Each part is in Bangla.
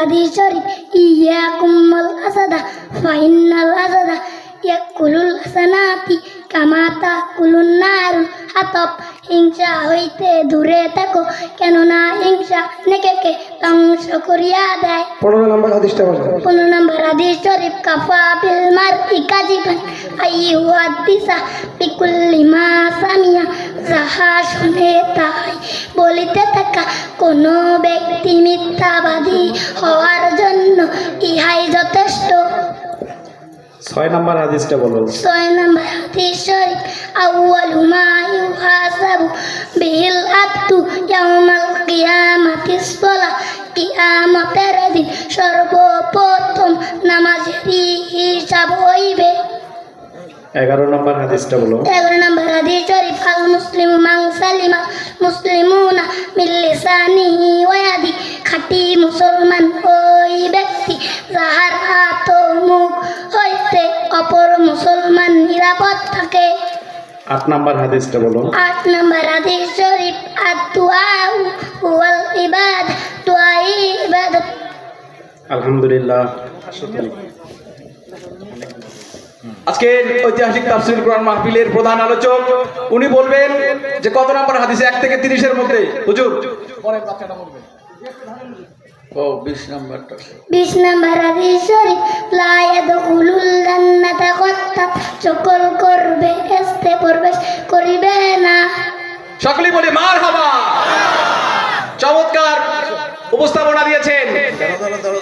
শরীফ ইয়াকুম আল আসাদা ফাইনাল আসাদা ইয়াকুলুল হাসানাতি কামা তাকুলুন নারুল হাতব হিংসা হইতে দূরে থাকো কেননা হিংসা নেকেকে ধ্বংস করিয়া দেয় পনেরো নম্বর হাদিসটা পনেরো নম্বর হাদিস শরীফ কাফা বিল মার ইকাজিবান আইয়ু হাদিসা বিকুল্লি মা সামিয়া যাহা শুনে তাই বলিতে থাকা কোনো ব্যক্তি মিথ্যাবাদী হওয়ার জন্য ইহাই যথেষ্ট। ছয় নাম্বার হাদিসটা বলো। ছয় নম্বর হাদিস শরীফ আউয়াল মা ইউহাসাবু বিহিল আব্দু ইয়াউমাল কিয়ামাতি সলা কিয়ামতের দিন সর্বপ্রথম নামাজেরই হিসাব হইবে। এগারো নম্বর হাদিসটা বলো। এগারো নম্বর হাদিস মিল্লিসানিহি ওয়াদি খাঁটি মুসলমান ওই ব্যক্তি। যাহার হাত মুখ হইতে অপর মুসলমান নিরাপদ থাকে। আট নাম্বার হাদিসটা বলো আট নম্বর হাদিস শরীফ আদুআউ ওয়াল ইবাদ দুআই ইবাদত। আলহামদুলিল্লাহ আজকের ঐতিহাসিক তাফসির কোরআন মাহফিলের প্রধান আলোচক উনি বলবেন যে কত নম্বর হাদিসে এক থেকে তিরিশের মধ্যে? হুজুর। ও বিশ নাম্বারটা। বিশ নম্বর হাদিস শরীফ লা ইয়াদখুলুল জান্নাতা কত্তাত সকল করবে এস্তে প্রবেশ করিবে না সকলেই বলি মার হাবা চমৎকার উপস্থাপনা দিয়েছেন।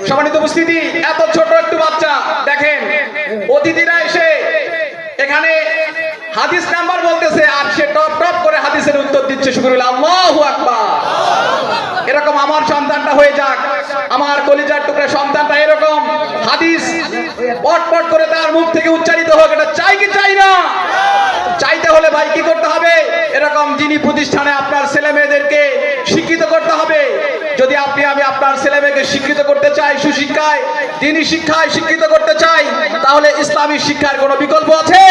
সম্মানিত উপস্থিতি এত ছোট একটু বাচ্চা দেখেন অতিথিরা হাদিস নাম্বার বলতেছে, আর সে টপ টপ করে হাদিসের উত্তর দিচ্ছে শুক্রুল্লাহ আল্লাহু আকবার। এরকম আমার সন্তানটা হয়ে যাক, আমার কলিজার টুকরা সন্তানটা এরকম, হাদিস পট পট করে তার মুখ থেকে উচ্চারিত হোক, এটা চাই কি চাই না? চাইতে হলে ভাই কি করতে হবে? এরকম যিনি প্রতিষ্ঠানে আপনার ছেলে মেয়েদেরকে শিক্ষিত করতে হবে, যদি আপনি, আমি আপনার ছেলে মেয়েকে শিক্ষিত করতে চাই সুশিক্ষায় দিনী শিক্ষায় শিক্ষিত করতে চাই, তাহলে ইসলামী শিক্ষার কোনো বিকল্প আছে?